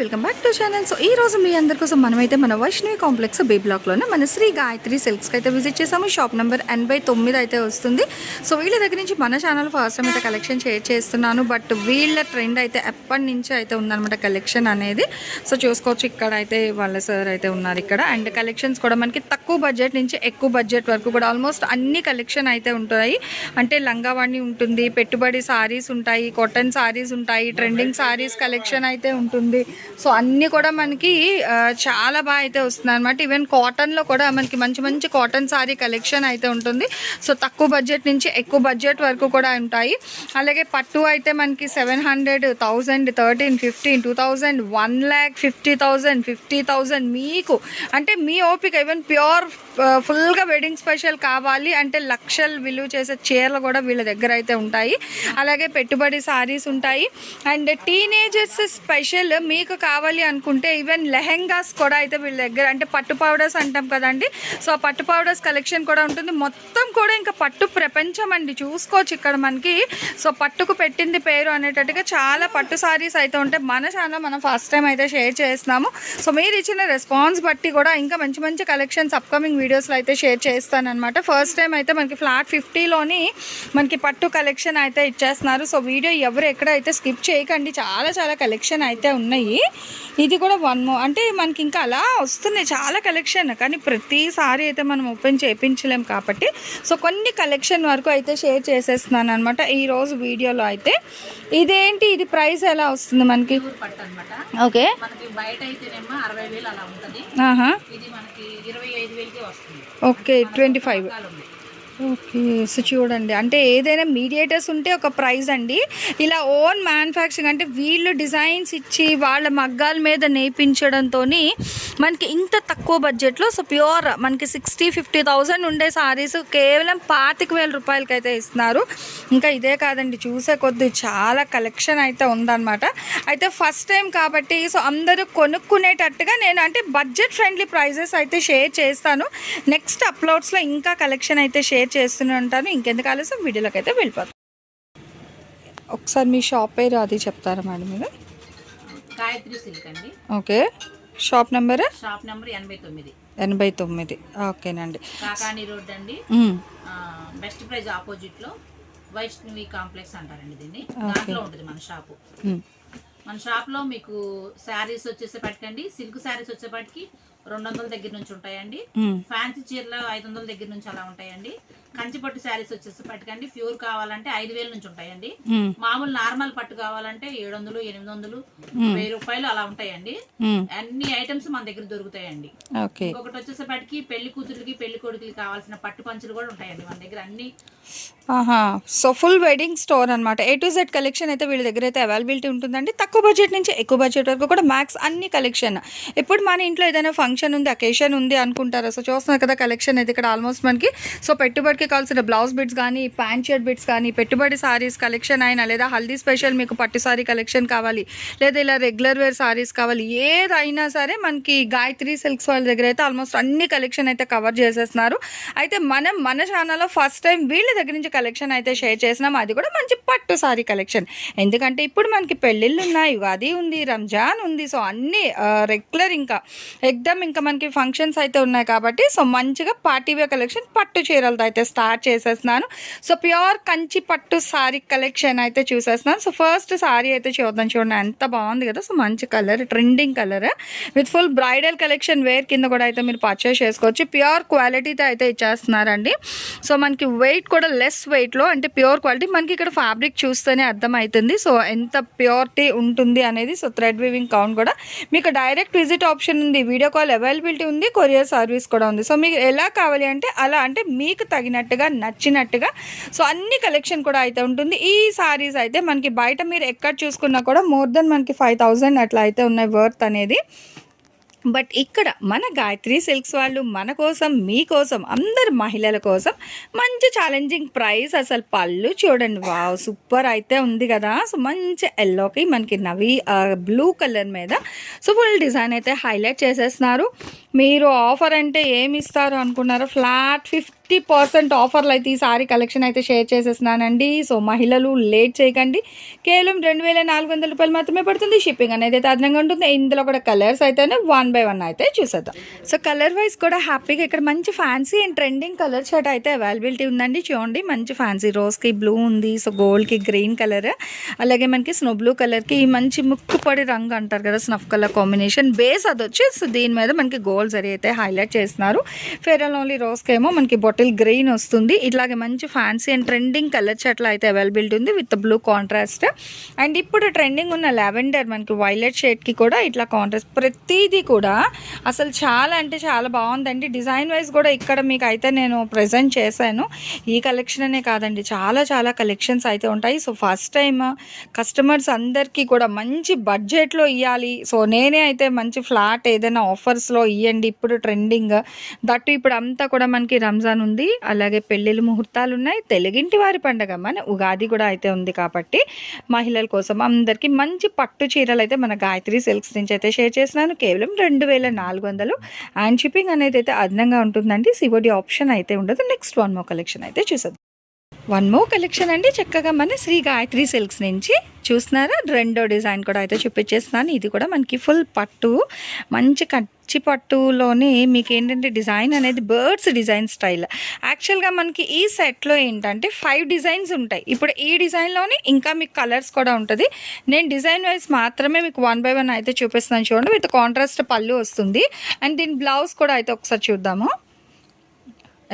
Welcome back to channel so ఈ రోజు మీ అందరి కోసం మనమైతే మన వైష్ణవి కాంప్లెక్స్ బీ బ్లాక్లోనే మన శ్రీ గాయత్రి సిల్క్స్కి అయితే విజిట్ చేసాము షాప్ నెంబర్ ఎనభై తొమ్మిది అయితే వస్తుంది. సో వీళ్ళ దగ్గర నుంచి మన ఛానల్ ఫస్ట్ టైం అయితే కలెక్షన్ షేర్ చేస్తున్నాను. బట్ వీళ్ళ ట్రెండ్ అయితే ఎప్పటి నుంచి అయితే ఉందన్నమాట కలెక్షన్ అనేది? సో చూసుకోవచ్చు. ఇక్కడ అయితే వాళ్ళ సార్ అయితే ఉన్నారు ఇక్కడ. అండ్ కలెక్షన్స్ కూడా మనకి తక్కువ బడ్జెట్ నుంచి ఎక్కువ బడ్జెట్ వరకు కూడా ఆల్మోస్ట్ అన్ని కలెక్షన్ అయితే ఉంటాయి. అంటే లంగావాణి ఉంటుంది పెట్టుబడి సారీస్ ఉంటాయి కాటన్ సారీస్ ఉంటాయి ట్రెండింగ్ సారీస్ కలెక్షన్ అయితే ఉంటుంది. సో అన్నీ కూడా మనకి చాలా బాగా అయితే వస్తుంది అనమాట ఈవెన్ కాటన్లో కూడా మనకి మంచి మంచి కాటన్ సారీ కలెక్షన్ అయితే ఉంటుంది. సో తక్కువ బడ్జెట్ నుంచి ఎక్కువ బడ్జెట్ వరకు కూడా ఉంటాయి. అలాగే పట్టు అయితే మనకి seven hundred thousand thirteen fifteen two thousand one lakh fifty thousand fifty thousand మీకు అంటే మీ ఓపిక ఈవెన్ ప్యూర్ ఫుల్గా వెడ్డింగ్ స్పెషల్ కావాలి అంటే లక్షలు విలువ చేసే చీరలు కూడా వీళ్ళ దగ్గర అయితే ఉంటాయి. అలాగే పెట్టుబడి సారీస్ ఉంటాయి. అండ్ టీనేజర్స్ స్పెషల్ మీకు కావాలి అనుకుంటే ఈవెన్ లెహెంగాస్ కూడా అయితే వీళ్ళ దగ్గర అంటే పట్టు పౌడర్స్ అంటాం కదండి. సో పట్టు పౌడర్స్ కలెక్షన్ కూడా ఉంటుంది. మొత్తం కూడా ఇంకా పట్టు ప్రపంచం అండి. చూసుకోవచ్చు ఇక్కడ మనకి. సో పట్టుకు పెట్టింది పేరు అనేటట్టుగా చాలా పట్టు సారీస్ అయితే ఉంటాయి. మన ఛానల్ మనం ఫస్ట్ టైం అయితే షేర్ చేస్తున్నాము. సో మీరు ఇచ్చిన రెస్పాన్స్ బట్టి కూడా ఇంకా మంచి మంచి కలెక్షన్స్ అప్కమింగ్ వీడియోస్లో అయితే షేర్ చేస్తానన్నమాట. ఫస్ట్ టైం అయితే మనకి ఫ్లాట్ ఫిఫ్టీలోని మనకి పట్టు కలెక్షన్ అయితే ఇచ్చేస్తున్నారు. సో వీడియో ఎవరు ఎక్కడైతే స్కిప్ చేయకండి. చాలా చాలా కలెక్షన్ అయితే ఉన్నాయి. ఇది కూడా వన్ మో అంటే మనకి ఇంకా అలా వస్తున్నాయి చాలా కలెక్షన్. కానీ ప్రతిసారి అయితే మనం ఓపెన్ చేయించలేం కాబట్టి. సో కొన్ని కలెక్షన్ వరకు అయితే షేర్ చేసేస్తున్నాను అనమాట ఈరోజు వీడియోలో అయితే. ఇదేంటి? ఇది ప్రైస్ ఎలా వస్తుంది మనకి? ఓకే. మనకి బయట అయితేనేమో అరవై వేలు అలా ఉంటది. ఆహా. ఇది మనకి ఇరవై ఐదు వేలకే వస్తుంది okay twenty five. Okay so చూడండి. అంటే ఏదైనా మీడియేటర్స్ ఉంటే ఒక ప్రైస్ అండి. ఇలా ఓన్ మ్యానుఫ్యాక్చరింగ్ అంటే వీళ్ళు డిజైన్స్ ఇచ్చి వాళ్ళ మగ్గాల మీద నేర్పించడంతో మనకి ఇంత తక్కువ బడ్జెట్లో సో ప్యూర్ మనకి సిక్స్టీ ఫిఫ్టీ థౌజండ్ ఉండే సారీస్ కేవలం పాతిక వేల రూపాయలకి అయితే ఇస్తున్నారు. ఇంకా ఇదే కాదండి చూసే కొద్ది చాలా కలెక్షన్ అయితే ఉందన్నమాట. అయితే ఫస్ట్ టైం కాబట్టి సో అందరూ కొనుక్కునేటట్టుగా నేను అంటే బడ్జెట్ ఫ్రెండ్లీ ప్రైజెస్ అయితే షేర్ చేస్తాను. నెక్స్ట్ అప్లోడ్స్లో ఇంకా కలెక్షన్ అయితే షేర్ చేస్తూనే ఉంటాను. ఇంకెందుకు ఆలస్యం? వీడియోలోకి అయితే వెళ్ళిపోతాం. ఒకసారి మీ షాప్ పేరు అది చెప్తారా మేడం మీరు? గాయత్రి సిల్క్ అండి. Okay. Shop number? Shop number ఎనభై తొమ్మిది. ఎనభై తొమ్మిది. ఓకేనండి. కాకాని రోడ్ అండి. బెస్ట్ ప్రైజ్ ఆపోజిట్లో వైష్ణవి కాంప్లెక్స్ అంటారండి దీన్ని. దాంట్లో ఉంటుంది మన షాపు. మన షాప్లో మీకు శారీస్ వచ్చేసేపటికండి. సిల్క్ శారీస్ వచ్చేపటికి రెండు వందల దగ్గర నుంచి ఉంటాయండి. ఫ్యాన్సీ చీరలు ఐదు వందల దగ్గర నుంచి అలా ఉంటాయండి. కంచిపట్టు శారీస్ వచ్చేసేపటికండి ప్యూర్ కావాలంటే ఐదు వేల నుంచి ఉంటాయండి. మ్మ్. మామూలు నార్మల్ పట్టు కావాలంటే ఏడు వందలు ఎనిమిది వందలు వెయ్యి రూపాయలు అలా ఉంటాయండి. అన్ని ఐటమ్స్ మన దగ్గర దొరుకుతాయండి. ఓకే. ఇంకొకటి వచ్చేసేపటికి పెళ్ళి కూతురికి పెళ్ళి కొడుకులకి కావాల్సిన పట్టు పంచులు కూడా ఉంటాయండి మన దగ్గర అన్ని. ఆహా. సో ఫుల్ వెడ్డింగ్ స్టోర్ అనమాట ఏ టు జెడ్ కలెక్షన్ అయితే వీళ్ళ దగ్గర అయితే అవైలబిలిటీ ఉంటుందండి. తక్కువ బడ్జెట్ నుంచి ఎక్కువ బడ్జెట్ వరకు కూడా మ్యాక్స్ అన్ని కలెక్షన్ ఇప్పుడు మన ఇంట్లో ఏదైనా ఫంక్షన్ ఉంది అకేషన్ ఉంది అనుకుంటారా? సో చూస్తున్నారు కదా కలెక్షన్ అయితే ఇక్కడ ఆల్మోస్ట్ మనకి. సో పెట్టుబడికి కావాల్సిన బ్లౌజ్ బిట్స్ కానీ ప్యాంట్ షర్ట్ బిట్స్ కానీ పెట్టుబడి సారీస్ కలెక్షన్ అయినా లేదా హల్దీ స్పెషల్ మీకు పట్టు సారీ కలెక్షన్ కావాలి లేదా ఇలా రెగ్యులర్ వేర్ సారీస్ కావాలి ఏదైనా సరే మనకి గాయత్రి సిల్క్స్ వాళ్ళ దగ్గర అయితే ఆల్మోస్ట్ అన్ని కలెక్షన్ అయితే కవర్ చేసేస్తున్నారు. అయితే మనం మన ఛానల్లో ఫస్ట్ టైం వీళ్ళ దగ్గర నుంచి కలెక్షన్ అయితే షేర్ చేసినాం. అది కూడా మంచి పట్టు సారీ కలెక్షన్. ఎందుకంటే ఇప్పుడు మనకి పెళ్ళిళ్ళు ఉన్నాయి ఉగాది ఉంది రంజాన్ ఉంది. సో అన్ని రెగ్యులర్ ఇంకా ఎగ్దమ్ ఇంకా మనకి ఫంక్షన్స్ అయితే ఉన్నాయి కాబట్టి సో మంచిగా పార్టీవే కలెక్షన్ పట్టు చీరలతో అయితే స్టార్ట్ చేసేస్తున్నాను. సో ప్యూర్ కంచి పట్టు శారీ కలెక్షన్ అయితే చూసేస్తున్నాను. సో ఫస్ట్ శారీ అయితే చూద్దాం చూడండి. ఎంత బాగుంది కదా. సో మంచి colour trending colour. With full bridal collection wear కింద కూడా అయితే మీరు పర్చేస్ చేసుకోవచ్చు. ప్యూర్ క్వాలిటీతో అయితే ఇచ్చేస్తున్నారండి. సో మనకి వెయిట్ కూడా లెస్ వెయిట్లో అంటే ప్యూర్ క్వాలిటీ. మనకి ఇక్కడ ఫ్యాబ్రిక్ చూస్తేనే అర్థమవుతుంది. సో ఎంత ప్యూరిటీ ఉంటుంది అనేది. సో థ్రెడ్ వీవింగ్ కౌంట్ కూడా. మీకు డైరెక్ట్ విజిట్ ఆప్షన్ ఉంది. వీడియో కాల్ అవైలబిలిటీ ఉంది. కొరియర్ సర్వీస్ కూడా ఉంది. సో మీకు ఎలా కావాలి అంటే అలా అంటే మీకు తగినట్టుగా నచ్చినట్టుగా. సో అన్ని కలెక్షన్ కూడా అయితే ఉంటుంది. ఈ సారీస్ అయితే మనకి బయట మీరు ఎక్కడ చూసుకున్నా కూడా మోర్ దెన్ మనకి ఫైవ్ అట్లా అయితే ఉన్నాయి వర్త్ అనేది. బట్ ఇక్కడ మన గాయత్రి సిల్క్స్ వాళ్ళు మన కోసం మీకోసం అందరు మహిళల కోసం మంచి ఛాలెంజింగ్ ప్రైస్ అసలు పళ్ళు చూడండి. వావ్ సూపర్ అయితే ఉంది కదా. సో మంచి ఎల్లోకి మనకి నవి బ్లూ కలర్ మీద సో ఫుల్ డిజైన్ అయితే హైలైట్ చేసేస్తున్నారు. మీరు ఆఫర్ అంటే ఏమి ఇస్తారు అనుకున్నారో ఫ్లాట్ ఫిఫ్టీ పర్సెంట్ ఆఫర్లు అయితే ఈ సారీ కలెక్షన్ అయితే షేర్ చేసేస్తున్నానండి. సో మహిళలు లేట్ చేయకండి. కేవలం రెండు వేల నాలుగు వందల రూపాయలు మాత్రమే పడుతుంది. షిప్పింగ్ అనేది అయితే అదనంగా ఉంటుంది. ఇందులో కూడా కలర్స్ అయితేనే వన్ బై వన్ అయితే చూసేద్దాం. సో కలర్ వైజ్ కూడా హ్యాపీగా ఇక్కడ మంచి fancy and trending colour shirt అయితే అవైలబిలిటీ ఉందండి. చూడండి మంచి ఫ్యాన్సీ రోజ్కి బ్లూ ఉంది. సో గోల్డ్కి గ్రీన్ కలర్ అలాగే మనకి స్నో బ్లూ కలర్కి ఈ మంచి ముక్కుపడి రంగు అంటారు కదా స్నఫ్ కలర్ కాంబినేషన్ బేస్ అది వచ్చి సో దీని మీద మనకి గోల్డ్ జరీ అయితే హైలైట్ చేస్తున్నారు. ఫేర్ అండ్ ఓన్లీ రోజ్కి ఏమో మనకి బాటిల్ గ్రీన్ వస్తుంది. ఇట్లాగే మంచి ఫ్యాన్సీ అండ్ ట్రెండింగ్ కలర్ షర్ట్లు అయితే అవైలబిలిటీ ఉంది విత్ బ్లూ కాంట్రాస్ట్ అండ్ ఇప్పుడు ట్రెండింగ్ ఉన్న లావెండర్ మనకి వైలెట్ షేడ్కి కూడా ఇట్లా కాంట్రాస్ట్ ప్రతిదీ కూడా అసలు చాలా అంటే చాలా బాగుందండి. డిజైన్ వైజ్ కూడా ఇక్కడ మీకు అయితే నేను ప్రజెంట్ చేశాను. ఈ కలెక్షన్ అనే కాదండి చాలా చాలా కలెక్షన్స్ అయితే ఉంటాయి. సో ఫస్ట్ టైం కస్టమర్స్ అందరికీ కూడా మంచి బడ్జెట్లో ఇవ్వాలి సో నేనే అయితే మంచి ఫ్లాట్ ఏదైనా ఆఫర్స్లో ఇవ్వండి ఇప్పుడు ట్రెండింగ్ దట్టు ఇప్పుడు అంతా కూడా మనకి రంజాన్ ఉంది. ఉంది. అలాగే పెళ్ళిళ్ళు ముహూర్తాలు ఉన్నాయి తెలుగింటి వారి పండగ మన ఉగాది కూడా అయితే ఉంది కాబట్టి మహిళల కోసం అందరికీ మంచి పట్టు చీరలు అయితే మన గాయత్రి సిల్క్స్ నుంచి అయితే షేర్ చేస్తున్నాను. కేవలం రెండు వేల నాలుగు వందలు. అండ్ షిప్పింగ్ అనేది అయితే అదనంగా ఉంటుందండి. సివోడి ఆప్షన్ అయితే ఉండదు. నెక్స్ట్ వన్ మో కలెక్షన్ అయితే చూసేద్దాం. వన్ మో కలెక్షన్ అండి. చక్కగా మన శ్రీ గాయత్రి సిల్క్స్ నుంచి చూస్తున్నారా? రెండో డిజైన్ కూడా అయితే చూపించేస్తున్నాను. ఇది కూడా మనకి ఫుల్ పట్టు. మంచి కచ్చి పట్టులోనే మీకు ఏంటంటే డిజైన్ అనేది బర్డ్స్ డిజైన్ స్టైల్. యాక్చువల్గా మనకి ఈ సెట్లో ఏంటంటే ఫైవ్ డిజైన్స్ ఉంటాయి. ఇప్పుడు ఈ డిజైన్లోనే ఇంకా మీకు కలర్స్ కూడా ఉంటుంది. నేను డిజైన్ వైజ్ మాత్రమే మీకు వన్ బై వన్ అయితే చూపిస్తున్నాను. చూడండి విత్ కాంట్రాస్ట్ పళ్ళు వస్తుంది. అండ్ దీని బ్లౌజ్ కూడా అయితే ఒకసారి చూద్దాము.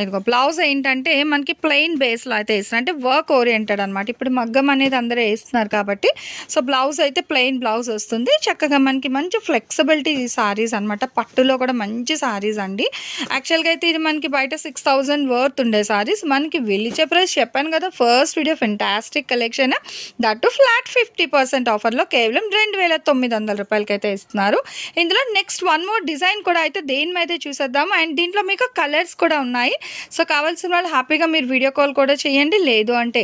ఇదిగో బ్లౌజ్ ఏంటంటే మనకి ప్లెయిన్ బేస్లో అయితే వేస్తున్నారు. అంటే వర్క్ ఓరియంటెడ్ అనమాట ఇప్పుడు మగ్గం అనేది అందరూ వేస్తున్నారు కాబట్టి సో బ్లౌజ్ అయితే ప్లెయిన్ బ్లౌజ్ వస్తుంది. చక్కగా మనకి మంచి ఫ్లెక్సిబిలిటీ సారీస్ అనమాట పట్టులో కూడా మంచి సారీస్ అండి. యాక్చువల్గా అయితే ఇది మనకి బయట సిక్స్ థౌజండ్ వర్త్ ఉండే సారీస్ మనకి వెళ్ళిచే ప్రైస్ చెప్పాను కదా first video fantastic collection that flat fifty percent ఆఫర్లో కేవలం రెండు వేల తొమ్మిది వందల రూపాయలకైతే ఇస్తున్నారు. ఇందులో నెక్స్ట్ వన్ మోర్ డిజైన్ కూడా అయితే దేని మీద చూసేద్దాం అండ్ దీంట్లో మీకు కలర్స్ కూడా ఉన్నాయి. సో కావాల్సిన వాళ్ళు హ్యాపీగా మీరు వీడియో కాల్ కూడా చేయండి. లేదు అంటే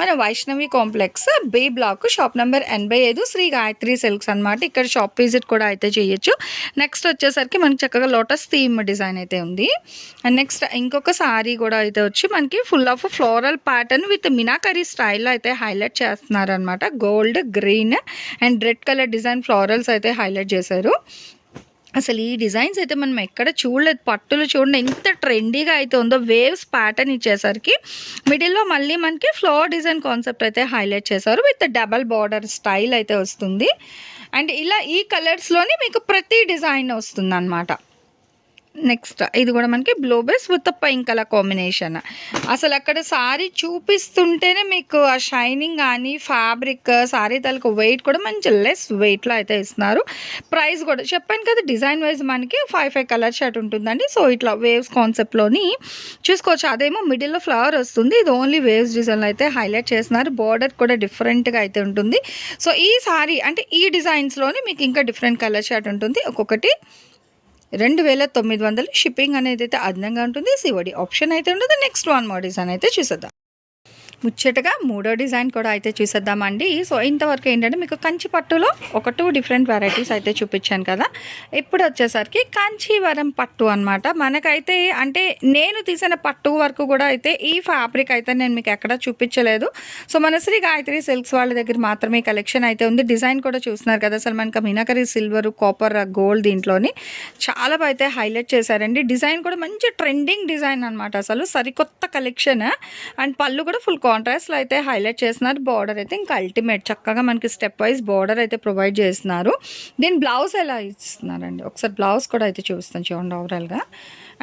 మన Vaishnavi complex B block shop number ఎనభై ఐదు శ్రీ గాయత్రి సిల్క్స్ అనమాట ఇక్కడ షాప్ విజిట్ కూడా అయితే చేయొచ్చు. నెక్స్ట్ వచ్చేసరికి మనకి చక్కగా లోటస్ థీమ్ డిజైన్ అయితే ఉంది. అండ్ నెక్స్ట్ ఇంకొక సారీ కూడా అయితే వచ్చి మనకి full of floral pattern with meenakari స్టైల్లో అయితే హైలైట్ చేస్తున్నారు అనమాట gold green and red colour design florals అయితే హైలైట్ చేశారు. అసలు ఈ డిజైన్స్ అయితే మనం ఎక్కడ చూడలేదు. పట్టులు చూడండి ఎంత ట్రెండీగా అయితే ఉందో వేవ్స్ ప్యాటర్న్ ఇచ్చేసరికి మిడిల్లో మళ్ళీ మనకి ఫ్లవర్ డిజైన్ కాన్సెప్ట్ అయితే హైలైట్ చేశారు. విత్ డబల్ బార్డర్ స్టైల్ అయితే వస్తుంది. అండ్ ఇలా ఈ కలర్స్లోనే మీకు ప్రతి డిజైన్ వస్తుంది అనమాట నెక్స్ట్ ఇది కూడా మనకి blue base with pink colour combination. అసలు అక్కడ సారీ చూపిస్తుంటేనే మీకు ఆ షైనింగ్ కానీ ఫ్యాబ్రిక్ సారీ తలకు వెయిట్ కూడా మంచి లెస్ వెయిట్లో అయితే ఇస్తున్నారు. ప్రైస్ కూడా చెప్పాను కదా డిజైన్ వైజ్ మనకి ఫైవ్ ఫైవ్ కలర్ షర్ట్ ఉంటుందండి. సో ఇట్లా వేవ్స్ కాన్సెప్ట్లోని చూసుకోవచ్చు. అదేమో మిడిల్లో ఫ్లవర్ వస్తుంది. ఇది ఓన్లీ వేవ్స్ డిజైన్లో అయితే హైలైట్ చేస్తున్నారు. బార్డర్ కూడా డిఫరెంట్గా అయితే ఉంటుంది. సో ఈ సారీ అంటే ఈ డిజైన్స్లోని మీకు ఇంకా డిఫరెంట్ కలర్ షర్ట్ ఉంటుంది. ఒక్కొక్కటి రెండు వేల తొమ్మిది వందలు షిప్పింగ్ అనేది అయితే అదనంగా ఉంటుంది. సివడి ఆప్షన్ అయితే ఉంటుంది. నెక్స్ట్ వన్ మోడీస్ అని అయితే చూసేద్దాం. ముచ్చటగా మూడో డిజైన్ కూడా అయితే చూసేద్దామండి. సో ఇంతవరకు ఏంటంటే మీకు కంచి పట్టులో ఒక టూ డిఫరెంట్ వెరైటీస్ అయితే చూపించాను కదా. ఇప్పుడు వచ్చేసరికి కాంచీవరం పట్టు అనమాట మనకైతే అంటే నేను తీసిన పట్టు వరకు కూడా అయితే ఈ ఫ్యాబ్రిక్ అయితే నేను మీకు ఎక్కడ చూపించలేదు. సో మన శ్రీ గాయత్రి సిల్క్స్ వాళ్ళ దగ్గర మాత్రమే కలెక్షన్ అయితే ఉంది. డిజైన్ కూడా చూస్తున్నారు కదా అసలు మనకి మీనాకరి సిల్వర్ కాపర్ గోల్డ్ దీంట్లోని చాలా అయితే హైలైట్ చేశారండి. డిజైన్ కూడా మంచి ట్రెండింగ్ డిజైన్ అనమాట అసలు. సరికొత్త కలెక్షన్ అండ్ పళ్ళు కూడా ఫుల్ కాంట్రాస్ట్లో అయితే హైలైట్ చేస్తున్నారు. బార్డర్ అయితే ఇంకా అల్టిమేట్ చక్కగా మనకి స్టెప్ వైజ్ బార్డర్ అయితే ప్రొవైడ్ చేస్తున్నారు. దీని బ్లౌజ్ ఎలా ఇస్తున్నారండి? ఒకసారి బ్లౌజ్ కూడా అయితే చూస్తాను చూడండి ఓవరాల్గా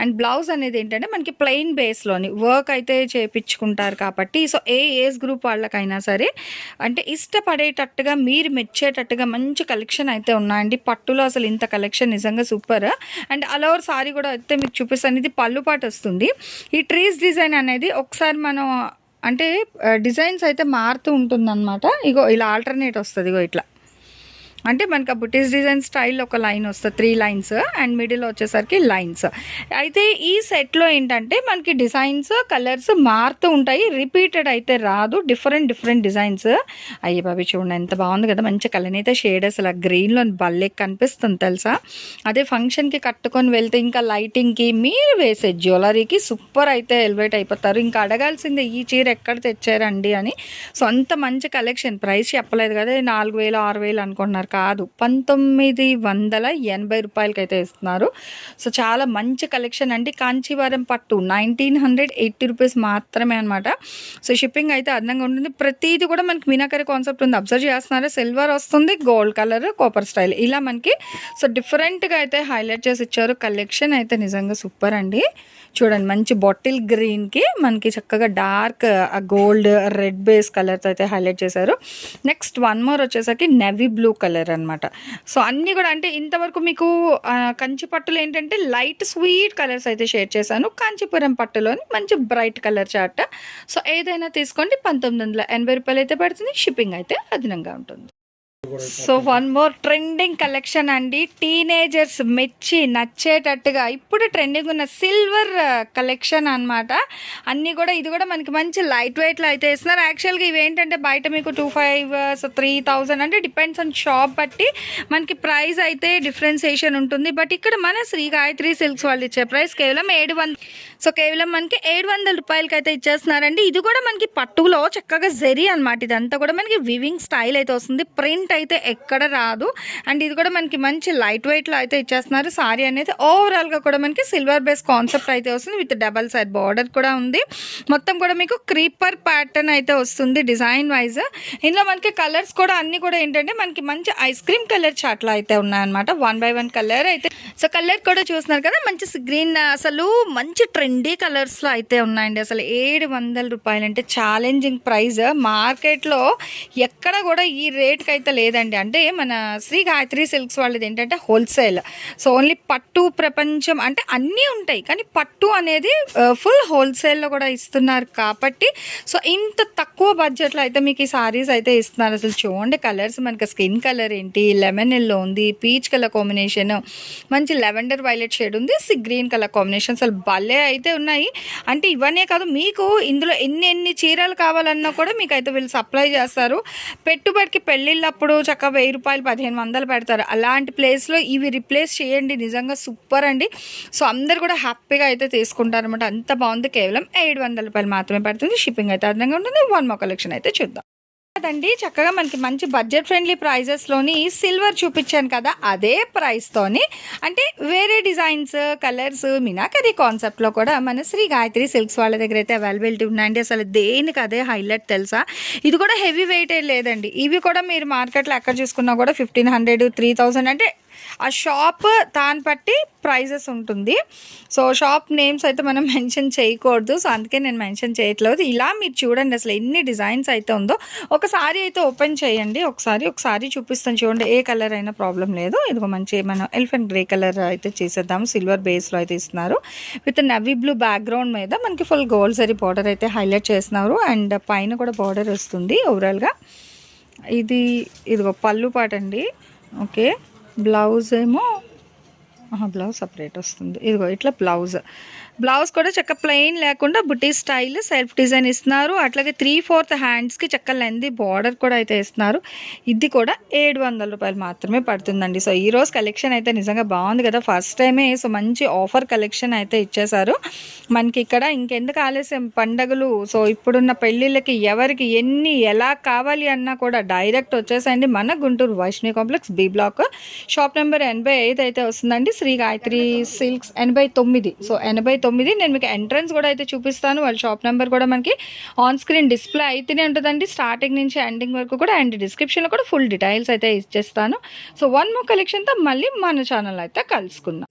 అండ్ బ్లౌజ్ అనేది ఏంటంటే మనకి ప్లెయిన్ బేస్లోని వర్క్ అయితే చేపించుకుంటారు కాబట్టి సో ఏ ఏజ్ గ్రూప్ వాళ్ళకైనా సరే అంటే ఇష్టపడేటట్టుగా మీరు మెచ్చేటట్టుగా మంచి కలెక్షన్ అయితే ఉన్నాయండి. పట్టులో అసలు ఇంత కలెక్షన్ నిజంగా సూపర్ అండ్ అలవర్ సారీ కూడా అయితే మీకు చూపిస్తాను. ఇది పళ్ళు పాటు వస్తుంది. ఈ ట్రీస్ డిజైన్ అనేది ఒకసారి మనం అంటే డిజైన్స్ అయితే మారుతూ ఉంటుందన్నమాట. ఇగో ఇలా ఆల్టర్నేట్ వస్తుంది ఇగో ఇట్లా. అంటే మనకి ఆ బుటీస్ డిజైన్ స్టైల్ ఒక లైన్ వస్తుంది త్రీ లైన్స్ అండ్ మిడిల్ వచ్చేసరికి లైన్స్ అయితే ఈ సెట్లో ఏంటంటే మనకి డిజైన్స్ కలర్స్ మారుతూ ఉంటాయి రిపీటెడ్ అయితే రాదు డిఫరెంట్ డిఫరెంట్ డిజైన్స్ అయ్యే బాబీ చూడండి ఎంత బాగుంది కదా మంచి కలనైతే షేడ్ అసలు. గ్రీన్లో బల్లే కనిపిస్తుంది తెలుసా? అదే ఫంక్షన్కి కట్టుకొని వెళ్తే ఇంకా లైటింగ్కి మీరు వేసే జ్యువెలరీకి సూపర్ అయితే ఎలివేట్ అయిపోతారు. ఇంకా అడగాల్సిందే ఈ చీర ఎక్కడ తెచ్చారండి అని. సో అంత మంచి కలెక్షన్ ప్రైస్ చెప్పలేదు కదా నాలుగు వేలు ఆరు వేలు అనుకుంటున్నారు కాదు పంతొమ్మిది వందల ఎనభై రూపాయలకి అయితే ఇస్తున్నారు. సో చాలా మంచి కలెక్షన్ అండి. కాంచీవరం పట్టు నైన్టీన్ హండ్రెడ్ ఎయిటీ రూపీస్ మాత్రమే అనమాట సో షిప్పింగ్ అయితే అందంగా ఉంటుంది. ప్రతిదీ కూడా మనకి మీనాకరి కాన్సెప్ట్ ఉంది. అబ్జర్వ్ చేస్తున్నారు? సిల్వర్ వస్తుంది గోల్డ్ కలర్ కాపర్ స్టైల్ ఇలా మనకి సో డిఫరెంట్గా అయితే హైలైట్ చేసి ఇచ్చారు. కలెక్షన్ అయితే నిజంగా సూపర్ అండి. చూడండి మంచి బాటిల్ గ్రీన్కి మనకి చక్కగా dark gold red base colours అయితే హైలైట్ చేశారు. నెక్స్ట్ వన్ మోర్ వచ్చేసరికి నెవీ బ్లూ కలర్ అనమాట సో అన్నీ కూడా అంటే ఇంతవరకు మీకు కంచి పట్టులు ఏంటంటే లైట్ స్వీట్ కలర్స్ అయితే షేర్ చేశాను. కాంచీపురం పట్టులోని మంచి బ్రైట్ కలర్ చార్ట్. సో ఏదైనా తీసుకోండి పంతొమ్మిది వందల ఎనభై రూపాయలు అయితే పడుతుంది షిప్పింగ్ అయితే అదనంగా ఉంటుంది. So one more trending collection అండి. టీనేజర్స్ మెచ్చి నచ్చేటట్టుగా ఇప్పుడు ట్రెండింగ్ ఉన్న సిల్వర్ కలెక్షన్ అనమాట అన్నీ కూడా ఇది కూడా మనకి మంచి లైట్ వెయిట్లో అయితే ఇస్తున్నారు యాక్చువల్గా ఇవి ఏంటంటే బయట మీకు టూ ఫైవ్ త్రీ థౌజండ్ అంటే డిపెండ్స్ ఆన్ షాప్ బట్టి మనకి ప్రైస్ అయితే డిఫరెన్సియేషన్ ఉంటుంది. బట్ ఇక్కడ మన శ్రీ గాయత్రి సిల్క్స్ వాళ్ళు ఇచ్చే ప్రైస్ కేవలం ఏడు వన్ సో కేవలం మనకి ఏడు వందల రూపాయలకి అయితే ఇచ్చేస్తున్నారండి. ఇది కూడా మనకి పట్టులో చక్కగా జెరీ అనమాట ఇదంతా కూడా మనకి వివింగ్ స్టైల్ అయితే వస్తుంది. ప్రింట్ అయితే ఎక్కడ రాదు. అండ్ ఇది కూడా మనకి మంచి లైట్ వెయిట్లో అయితే ఇచ్చేస్తున్నారు. సారీ అనేది ఓవరాల్గా కూడా మనకి సిల్వర్ బేస్ కాన్సెప్ట్ అయితే వస్తుంది. విత్ డబల్ సైడ్ బార్డర్ కూడా ఉంది. మొత్తం కూడా మీకు క్రీపర్ ప్యాటర్న్ అయితే వస్తుంది డిజైన్ వైజ్ ఇందులో మనకి కలర్స్ కూడా అన్ని కూడా ఏంటంటే మనకి మంచి ఐస్ క్రీమ్ కలర్ చాట్లో అయితే ఉన్నాయన్నమాట. వన్ బై వన్ కలర్ అయితే. సో కలర్ కూడా చూస్తున్నారు కదా? మంచి గ్రీన్ అసలు మంచి ట్రెండ్ కలర్స్లో అయితే ఉన్నాయండి. అసలు ఏడు వందల రూపాయలు అంటే ఛాలెంజింగ్ ప్రైస్ మార్కెట్లో ఎక్కడ కూడా ఈ రేట్కి అయితే లేదండి. అంటే మన శ్రీ గాయత్రి సిల్క్స్ వాళ్ళది ఏంటంటే హోల్సేల్ సో ఓన్లీ పట్టు ప్రపంచం అంటే అన్నీ ఉంటాయి. కానీ పట్టు అనేది ఫుల్ హోల్సేల్లో కూడా ఇస్తున్నారు కాబట్టి సో ఇంత తక్కువ బడ్జెట్లో అయితే మీకు ఈ సారీస్ అయితే ఇస్తున్నారు. అసలు చూడండి కలర్స్ మనకి స్కిన్ కలర్ ఏంటి? లెమన్ ఎల్లో ఉంది పీచ్ కలర్ కాంబినేషన్ మంచి లెవెండర్ వైలెట్ షేడ్ ఉంది సి గ్రీన్ కలర్ కాంబినేషన్ అసలు భలే అయితే అయితే ఉన్నాయి. అంటే ఇవన్నీ కాదు మీకు ఇందులో ఎన్ని ఎన్ని చీరలు కావాలన్నా కూడా మీకు అయితే వీళ్ళు సప్లై చేస్తారు. పెట్టుబడికి పెళ్ళిళ్ళప్పుడు చక్కగా వెయ్యి రూపాయలు పదిహేను వందలు పెడతారు. అలాంటి ప్లేస్లో ఇవి రిప్లేస్ చేయండి. నిజంగా సూపర్ అండి. సో అందరు కూడా హ్యాపీగా అయితే తీసుకుంటారు అనమాట అంత బాగుంది. కేవలం ఏడు వందల రూపాయలు మాత్రమే పడుతుంది. షిప్పింగ్ అయితే అదనంగా ఉంటుంది. వన్ మో కలెక్షన్ అయితే చూద్దాం. కదండి చక్కగా మనకి మంచి బడ్జెట్ ఫ్రెండ్లీ ప్రైజెస్లోని సిల్వర్ చూపించాను కదా అదే ప్రైస్తోని అంటే వేరే డిజైన్స్ కలర్స్ మినాకరీ కాన్సెప్ట్లో కూడా మన శ్రీ గాయత్రి సిల్క్స్ వాళ్ళ దగ్గర అయితే అవైలబిలిటీ ఉన్నాయండి. అసలు దేనికి అదే హైలైట్ తెలుసా? ఇది కూడా హెవీ వెయిట్ లేదండి. ఇవి కూడా మీరు మార్కెట్లో ఎక్కడ చూసుకున్నా కూడా ఫిఫ్టీన్ హండ్రెడ్ త్రీ థౌజండ్ అంటే ఆ షాప్ దాన్ని బట్టి ప్రైజెస్ ఉంటుంది. సో షాప్ నేమ్స్ అయితే మనం మెన్షన్ చేయకూడదు. సో అందుకే నేను మెన్షన్ చేయట్లేదు. ఇలా మీరు చూడండి అసలు ఎన్ని డిజైన్స్ అయితే ఉందో. ఒకసారి అయితే ఓపెన్ చేయండి. ఒకసారి ఒకసారి చూపిస్తాను చూడండి. ఏ కలర్ అయినా ప్రాబ్లం లేదు. ఇదిగో మంచి మనం ఎలిఫెంట్ గ్రే కలర్ అయితే చేసేద్దాం సిల్వర్ బేస్లో అయితే ఇస్తున్నారు. విత్ నవీ బ్లూ బ్యాక్గ్రౌండ్ మీద మనకి ఫుల్ గోల్డ్ సరీ బార్డర్ అయితే హైలైట్ చేస్తున్నారు. అండ్ పైన కూడా బార్డర్ వస్తుంది ఓవరాల్గా. ఇది ఇదిగో పళ్ళు పాట అండి ఓకే. బ్లౌజ్ ఏమో బ్లౌజ్ సపరేట్ వస్తుంది. ఇదిగో ఇట్లా బ్లౌజ్. బ్లౌజ్ కూడా చక్క ప్లెయిన్ లేకుండా బుటీ స్టైల్ సెల్ఫ్ డిజైన్ ఇస్తున్నారు. అట్లాగే త్రీ ఫోర్త్ హ్యాండ్స్కి చక్క లెంది బార్డర్ కూడా అయితే ఇస్తున్నారు. ఇది కూడా ఏడు వందల రూపాయలు మాత్రమే పడుతుందండి. సో ఈరోజు కలెక్షన్ అయితే నిజంగా బాగుంది కదా. ఫస్ట్ టైమే సో మంచి ఆఫర్ కలెక్షన్ అయితే ఇచ్చేశారు. మనకి ఇక్కడ ఇంకెందుకు ఆలస్యం? పండగలు సో ఇప్పుడున్న పెళ్ళిళ్ళకి ఎవరికి ఎన్ని ఎలా కావాలి అన్నా కూడా డైరెక్ట్ వచ్చేసండి మన Guntur Vaishnavi complex B block shop number ఎనభై ఐదు అయితే వస్తుందండి. శ్రీ గాయత్రి సిల్క్స్ ఎనభై తొమ్మిది. సో ఎనభై తొమ్మిది. నేను మీకు ఎంట్రన్స్ కూడా అయితే చూపిస్తాను. వాళ్ళ షాప్ నెంబర్ కూడా మనకి ఆన్ స్క్రీన్ డిస్ప్లే అయితేనే ఉంటుందండి. స్టార్టింగ్ నుంచి ఎండింగ్ వరకు కూడా అండ్ డిస్క్రిప్షన్లో కూడా ఫుల్ డీటెయిల్స్ అయితే ఇచ్చేస్తాను. సో వన్ మో కలెక్షన్తో మళ్ళీ మన ఛానల్ అయితే కలుసుకుందాం.